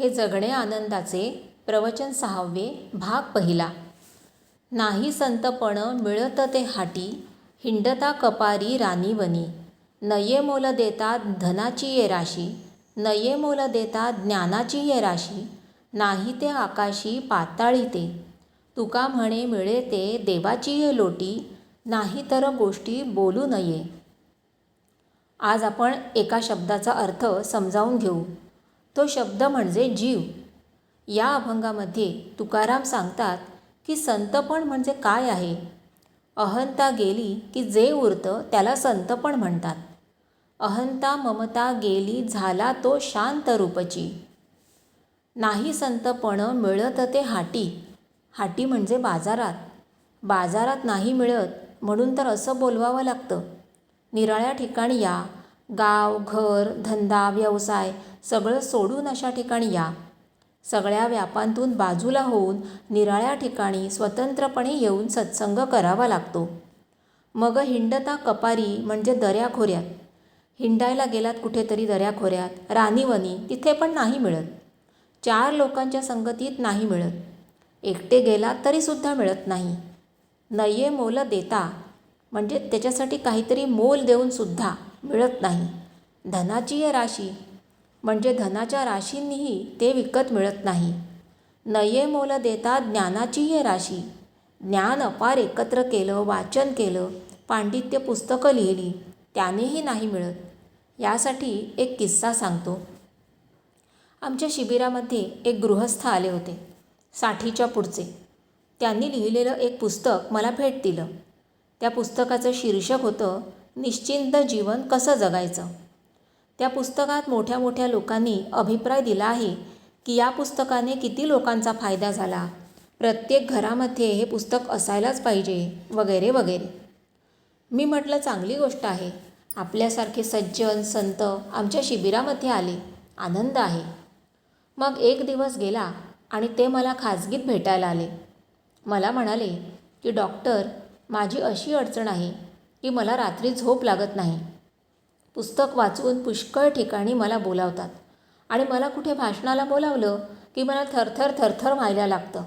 हे जगणे आनंदाचे प्रवचन सहावे भाग पहिला. नाही संतपण मिळत ते हाटी हिंडता कपारी रानीवनी नये मोल देतात धनाची ये राशी नये मोल देतात ज्ञानाची ये राशी. नाही ते आकाशी पाताळी ते. तुका म्हणे मिळे ते देवाची ये लोटी नाही तर गोष्टी बोलू नये. आज आपण एका शब्दाचा अर्थ समजावून घेऊ. तो शब्द म्हणजे जीव. या अभंगामध्ये तुकाराम सांगतात की संतपण म्हणजे काय आहे? अहंता गेली की जे उरतं त्याला संतपण म्हणतात. अहंता ममता गेली झाला तो शांत रूपची. नाही संतपण मिळत ते हाटी. हाटी म्हणजे बाजारात. बाजारात नाही मिळत म्हणून तर असं बोलवावं लागतं. निराळ्या ठिकाणी या. गाव घर धंदा व्यवसाय सगळं सोडून अशा ठिकाणी या. सगळ्या व्यापांतून बाजूला होऊन निराळ्या ठिकाणी स्वतंत्रपणे येऊन सत्संग करावा लागतो. मग हिंडता कपारी म्हणजे दऱ्याखोऱ्यात हिंडायला गेलात कुठेतरी दऱ्याखोऱ्यात रानीवनी तिथे पण नाही मिळत. चार लोकांच्या संगतीत नाही मिळत. एकटे गेलात तरीसुद्धा मिळत नाही. नये मोल देता म्हणजे त्याच्यासाठी काहीतरी मोल देऊनसुद्धा मिळत नाही. धनाची आहे राशी म्हणजे धनाच्या राशींनीही ते विकत मिळत नाही. नये मोल देता ज्ञानाची आहे राशी. ज्ञान अपार एकत्र केलं वाचन केलं पांडित्य पुस्तकं लिहिली त्यानेही नाही मिळत. यासाठी एक किस्सा सांगतो. आमच्या शिबिरामध्ये एक गृहस्थ आले होते साठीच्या पुढचे. त्यांनी लिहिलेलं एक पुस्तक मला भेट दिलं. त्या पुस्तकाचं शीर्षक होतं निश्चिंत जीवन कसं जगायचं? त्या पुस्तकात मोठ्या मोठ्या लोकांनी अभिप्राय दिला आहे की या पुस्तकाने किती लोकांचा फायदा झाला. प्रत्येक घरामध्ये हे पुस्तक असायलाच पाहिजे वगैरे वगैरे. मी म्हटलं चांगली गोष्ट आहे. आपल्यासारखे सज्जन संत आमच्या शिबिरामध्ये आले. आनंद आहे. मग एक दिवस गेला आणि ते मला खाजगीत भेटायला आले. मला म्हणाले की डॉक्टर माझी अशी अडचण आहे की मला रात्री झोप लागत नाही. पुस्तक वाचून पुष्कळ ठिकाणी मला बोलावतात. आणि मला कुठे भाषणाला बोलावलं की मला थरथर थरथर व्हायला लागतं.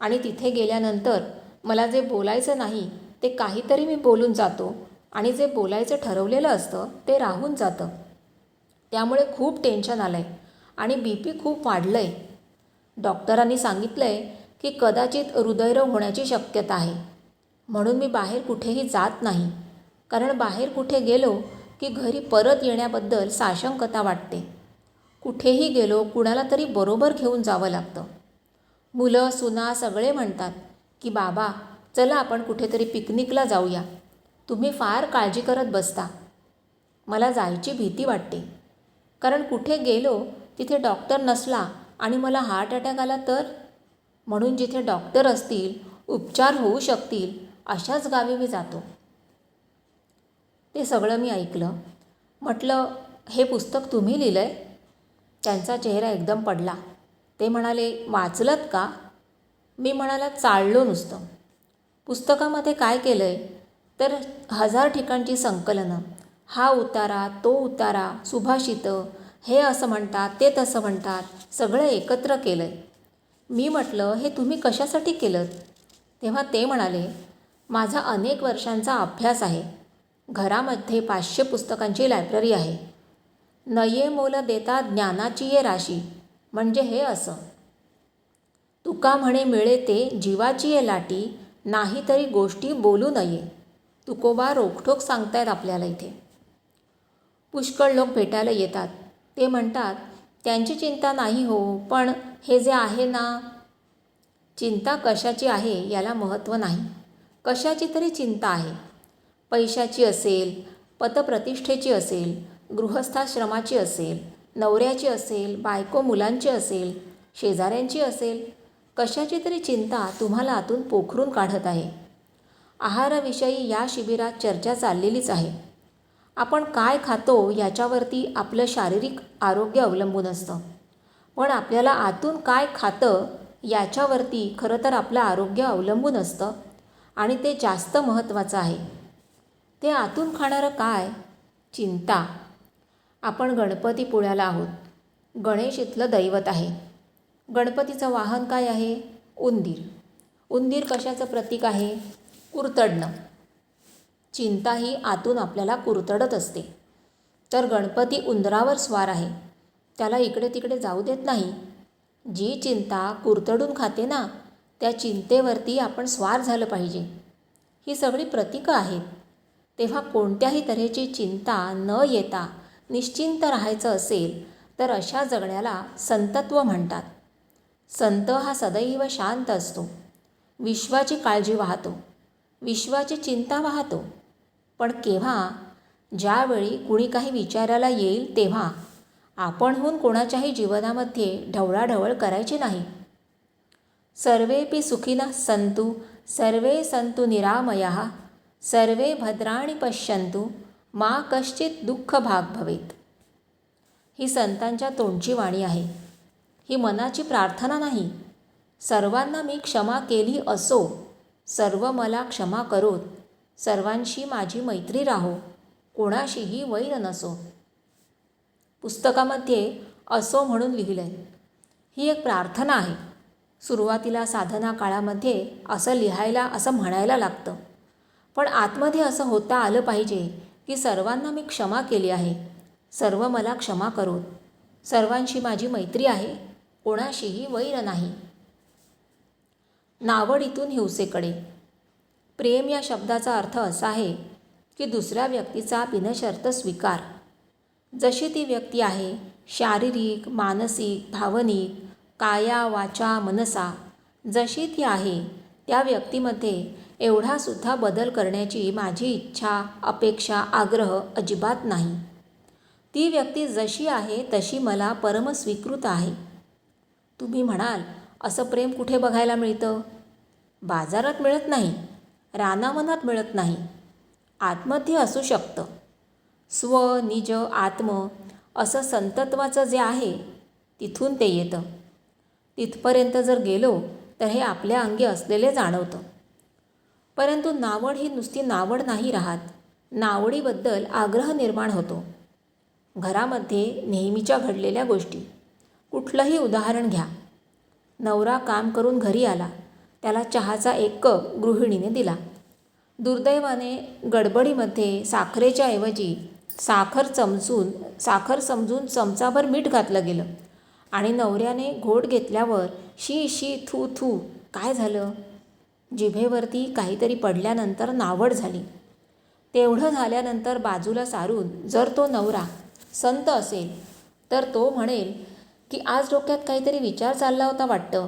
आणि तिथे गेल्यानंतर मला जे बोलायचं नाही ते काहीतरी मी बोलून जातो. आणि जे बोलायचं ठरवलेलं असतं ते राहून जातं. त्यामुळे खूप टेन्शन आलं आहे आणि बी पी खूप वाढलं आहे डॉक्टरांनी सांगितलं आहे की कदाचित हृदयरोग होण्याची शक्यता आहे. म्हणून मी बाहेर कुठेही जात नाही. कारण बाहेर कुठे गेलो की घरी परत येण्याबद्दल साशंकता वाटते. कुठेही गेलो कुणाला तरी बरोबर घेऊन जावं लागतं. मुलं सुना सगळे म्हणतात की बाबा चला आपण कुठेतरी पिकनिकला जाऊया. तुम्ही फार काळजी करत बसता. मला जायची भीती वाटते. कारण कुठे गेलो तिथे डॉक्टर नसला आणि मला हार्ट अटॅक आला तर? म्हणून जिथे डॉक्टर असतील उपचार होऊ शकतील अशाच गावी मी जातो. ते सगळं मी ऐकलं. म्हटलं हे पुस्तक तुम्ही लिहिलं आहे त्यांचा चेहरा एकदम पडला. ते म्हणाले वाचलत का? मी म्हणाला चाललो नुसतं. पुस्तकामध्ये काय केलं आहे तर हजार ठिकाणची संकलनं. हा उतारा तो उतारा सुभाषितं हे असं म्हणतात ते तसं म्हणतात सगळं एकत्र केलं आहे मी म्हटलं हे तुम्ही कशासाठी केलं तेव्हा ते म्हणाले माझा अनेक वर्षांचा अभ्यास आहे. घरामध्ये पाचशे पुस्तकांची लायब्ररी आहे. नये मोल देता ज्ञानाची ये राशी म्हणजे हे असं. तुका म्हणे मिळे ते जीवाची ये लाटी नाही तरी गोष्टी बोलू नये. तुकोबा रोखठोक सांगतायत आपल्याला इथे. पुष्कळ लोक भेटायला येतात. ते म्हणतात त्यांची चिंता नाही हो पण हे जे आहे ना चिंता कशाची आहे याला महत्त्व नाही. कशाची तरी चिंता आहे. पैशाची असेल पतप्रतिष्ठेची असेल गृहस्थाश्रमाची असेल नवऱ्याची असेल बायको मुलांची असेल शेजाऱ्यांची असेल कशाची तरी चिंता तुम्हाला आतून पोखरून काढत आहे. आहाराविषयी या शिबिरात चर्चा चाललेलीच आहे. आपण काय खातो याच्यावरती आपलं शारीरिक आरोग्य अवलंबून असतं. पण आपल्याला आतून काय खातं याच्यावरती खरं तर आपलं आरोग्य अवलंबून असतं आणि ते जास्त महत्त्वाचं आहे. ते आतून खाणारं काय? चिंता. आपण गणपतीपुळ्याला आहोत. गणेश इथलं दैवत आहे. गणपतीचं वाहन काय आहे? उंदीर. उंदीर कशाचं प्रतीक आहे? कुरतडणं. चिंता ही आतून आपल्याला कुरतडत असते. तर गणपती उंदरावर स्वार आहे. त्याला इकडे तिकडे जाऊ देत नाही. जी चिंता कुरतडून खाते ना त्या चिंतेवरती आपण स्वार झालं पाहिजे. ही सगळी प्रतीकं आहेत. तेव्हा कोणत्याही तऱ्हेची चिंता न येता निश्चिंत राहायचं असेल तर अशा जगण्याला संतत्व म्हणतात. संत हा सदैव शांत असतो. विश्वाची काळजी वाहतो. विश्वाची चिंता वाहतो. पण केव्हा? ज्यावेळी कुणी काही विचारायला येईल तेव्हा. आपणहून कोणाच्याही जीवनामध्ये ढवळाढवळ करायची नाही. सर्वेपी सुखिनः सन्तु सर्वे सन्तु निरामयाः। सर्वे भद्राणी पश्यंतु मा कश्चित दुःख भाग भवेत. ही संतांच्या तोंडची वाणी आहे. ही मनाची प्रार्थना नाही. सर्वांना मी क्षमा केली असो सर्व मला क्षमा करोत सर्वांशी माझी मैत्री राहो कोणाशीही वैर नसो. पुस्तकामध्ये असो म्हणून लिहिलं आहे ही एक प्रार्थना आहे. सुरुवातीला साधना काळामध्ये असं लिहायला असं म्हणायला लागतं. पण आतमध्ये असं होता आलं पाहिजे की सर्वांना मी क्षमा केली आहे. सर्व मला क्षमा करोत सर्वांशी माझी मैत्री आहे. कोणाशीही वैर नाही. नावडीतून हिंसेकडे प्रेम या शब्दाचा अर्थ असा आहे की दुसऱ्या व्यक्तीचा बिनशर्त स्वीकार. जशी ती व्यक्ती आहे शारीरिक मानसिक भावनिक काया वाचा मनसा जशी ती आहे त्या व्यक्तीमध्ये एवढासुद्धा बदल करण्याची माझी इच्छा अपेक्षा आग्रह अजिबात नाही. ती व्यक्ती जशी आहे तशी मला परमस्वीकृत आहे. तुम्ही म्हणाल असं प्रेम कुठे बघायला मिळतं? बाजारात मिळत नाही रानावनात मिळत नाही. आतमध्ये असू शकतं. स्व निज आत्म असं संतत्वाचं जे आहे तिथून ते येतं. तिथपर्यंत जर गेलो तर हे आपल्या अंगी असलेले जाणवतं. परंतु नावड ही नुसती नावड नाही राहत. नावडीबद्दल आग्रह निर्माण होतो. घरामध्ये नेहमीच्या घडलेल्या गोष्टी. कुठलंही उदाहरण घ्या. नवरा काम करून घरी आला. त्याला चहाचा एक कप गृहिणीने दिला. दुर्दैवाने गडबडीमध्ये साखरेच्या ऐवजी साखर चमचून साखर समजून चमचाभर मीठ घातलं गेलं. आणि नवऱ्याने घोट घेतल्यावर शी शी थू थू काय झालं? जिभेवरती काहीतरी पडल्यानंतर नावड झाली. तेवढं झाल्यानंतर बाजूला सारून जर तो नवरा संत असेल तर तो म्हणेल की आज डोक्यात काहीतरी विचार चालला होता वाटतं.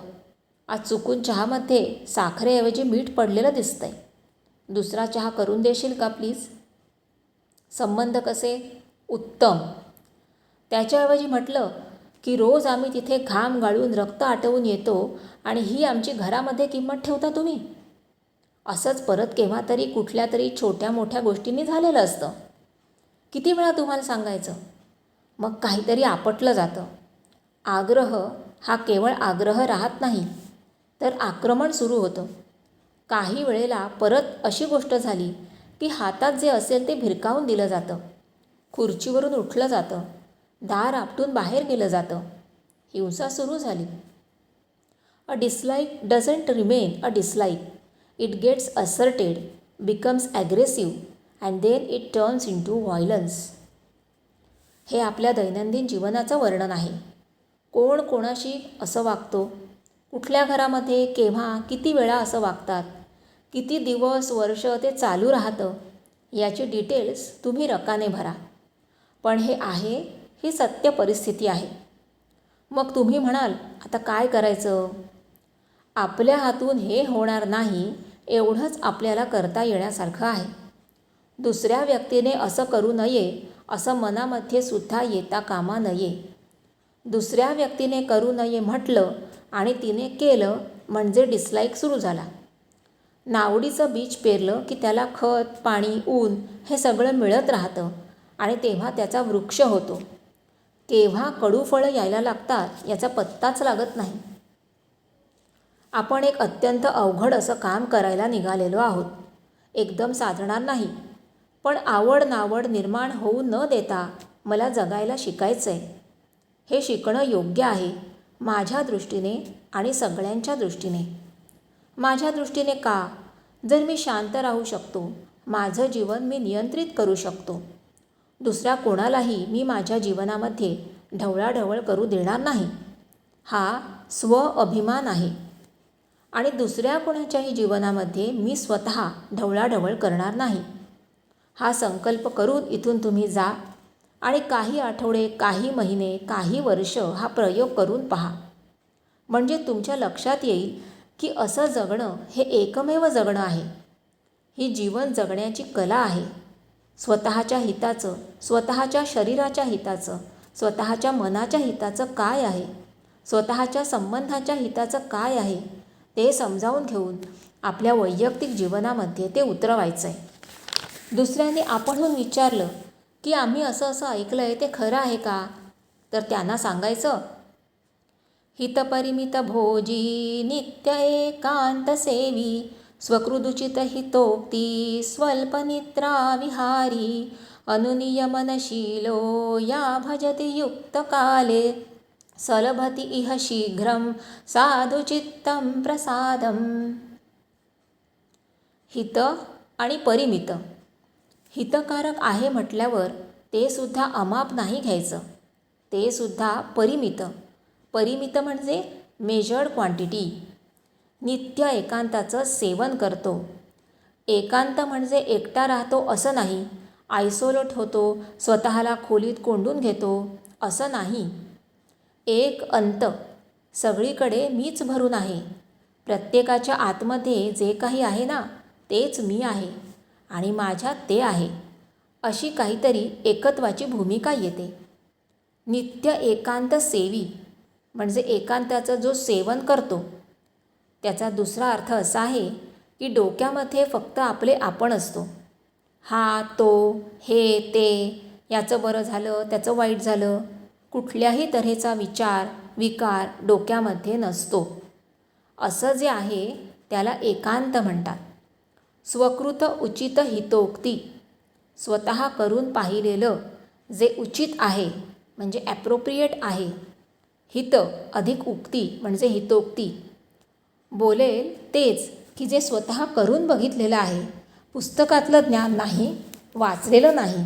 आज चुकून चहामध्ये साखरेऐवजी मीठ पडलेलं दिसतंय. दुसरा चहा करून देशील का प्लीज? संबंध कसे? उत्तम. त्याच्याऐवजी म्हटलं की रोज आम्ही तिथे घाम गाळून रक्त आटवून येतो आणि ही आमची घरामध्ये किंमत ठेवता तुम्ही? असंच परत केव्हा तरी कुठल्या तरी छोट्या मोठ्या गोष्टींनी झालेलं असतं. किती वेळा तुम्हाला सांगायचं? मग काहीतरी आपटलं जातं. आग्रह हा केवळ आग्रह राहत नाही तर आक्रमण सुरू होतं. काही वेळेला परत अशी गोष्ट झाली की हातात जे असेल ते भिरकावून दिलं जातं. खुर्चीवरून उठलं जातं. दार आपटून बाहेर गेलं जातं. हिंसा सुरू झाली. A dislike doesn't remain a dislike it gets asserted becomes aggressive and then it turns into violence हे आपल्या दैनंदिन जीवनाचं वर्णन आहे. कोण कोणाशी असं वागतो? कुठल्या घरामध्ये केव्हा किती वेळा असं वागतात? किती दिवस वर्ष ते चालू राहतं? याची डिटेल्स तुम्ही रकाने भरा. पण हे आहे ही सत्य परिस्थिती आहे. मग तुम्ही म्हणाल आता काय करायचं? आपल्या हातून हे होणार नाही एवढंच आपल्याला करता येण्यासारखं आहे. दुसऱ्या व्यक्तीने असं करू नये असं मनामध्ये सुद्धा येता कामा नये. दुसऱ्या व्यक्तीने करू नये म्हटलं आणि तिने केलं म्हणजे डिसलाईक सुरू झाला. नावडीचं बीज पेरलं की त्याला खत पाणी ऊन हे सगळं मिळत राहतं आणि तेव्हा त्याचा वृक्ष होतो. केव्हा कडू फळं यायला लागतात याचा पत्ताच लागत नाही. आपण एक अत्यंत अवघड असं काम करायला निघालेलो आहोत. एकदम साधणार नाही. पण आवड नावड निर्माण होऊ न देता मला जगायला शिकायचं आहे हे शिकणं योग्य आहे माझ्या दृष्टीने आणि सगळ्यांच्या दृष्टीने. माझ्या दृष्टीने का? जर मी शांत राहू शकतो माझं जीवन मी नियंत्रित करू शकतो. दुसऱ्या कोणालाही मी माझ्या जीवनामध्ये ढवळाढवळ करू देणार नाही. हा स्व अभिमान आहे. आणि दुसऱ्या कोणाच्याही जीवनामध्ये मी स्वतः ढवळाढवळ करणार नाही. हा संकल्प करून इथून तुम्ही जा आणि काही आठवडे काही महिने काही वर्ष हा प्रयोग करून पहा. म्हणजे तुमच्या लक्षात येईल की असं जगणं हे एकमेव जगणं आहे. ही जीवन जगण्याची कला आहे. स्वतःच्या हिताचं स्वतःच्या शरीराच्या हिताचं स्वतःच्या मनाच्या हिताचं काय आहे? स्वतःच्या संबंधाच्या हिताचं काय आहे? ते समजावून घेऊन आपल्या वैयक्तिक जीवनामध्ये ते उतरवायचं आहे दुसऱ्याने आपणहून विचारलं की आम्ही असं असं ऐकलं आहे ते खरं आहे का? तर त्यांना सांगायचं हितपरिमित भोजी नित्य एकांत सेवी स्वकृदुचित हितोक्ती स्वल्पनिद्रा विहारी। अनुनियमनशीलो या भजति युक्तकाले। सलभति इह शीघ्रं साधुचित्तं प्रसादम्। हित आणि परिमित। हितकारक आहे म्हटल्यावर ते सुद्धा अमाप नाही घ्यायचं. ते सुद्धा परिमित। परिमित म्हणजे मेजर्ड क्वांटिटी नित्य एकांताचं सेवन करतो. एकांत म्हणजे एकटा राहतो असं नाही. आयसोलेट होतो स्वतःला खोलीत कोंडून घेतो असं नाही. एक अंत. सगळीकडे मीच भरून आहे. प्रत्येकाच्या आतमध्ये जे काही आहे ना तेच मी आहे. आणि माझ्यात ते आहे. अशी काहीतरी एकत्वाची भूमिका येते. नित्य एकांत सेवी. म्हणजे एकांताचं जो सेवन करतो त्याचा दुसरा अर्थ असा आहे की डोक्यामध्ये फक्त आपले आपण असतो. हा तो हे ते याचं बरं झालं त्याचं वाईट झालं कुठल्याही तऱ्हेचा विचार विकार डोक्यामध्ये नसतो. असं जे आहे त्याला एकांत म्हणतात. स्वकृत उचित हितोक्ती स्वतः करून पाहिलेलं जे उचित आहे म्हणजे ॲप्रोप्रिएट आहे हित अधिक उक्ती म्हणजे हितोक्ती. बोलेल तेच की जे स्वतः करून बघितलेलं आहे. पुस्तकातलं ज्ञान नाही वाचलेलं नाही.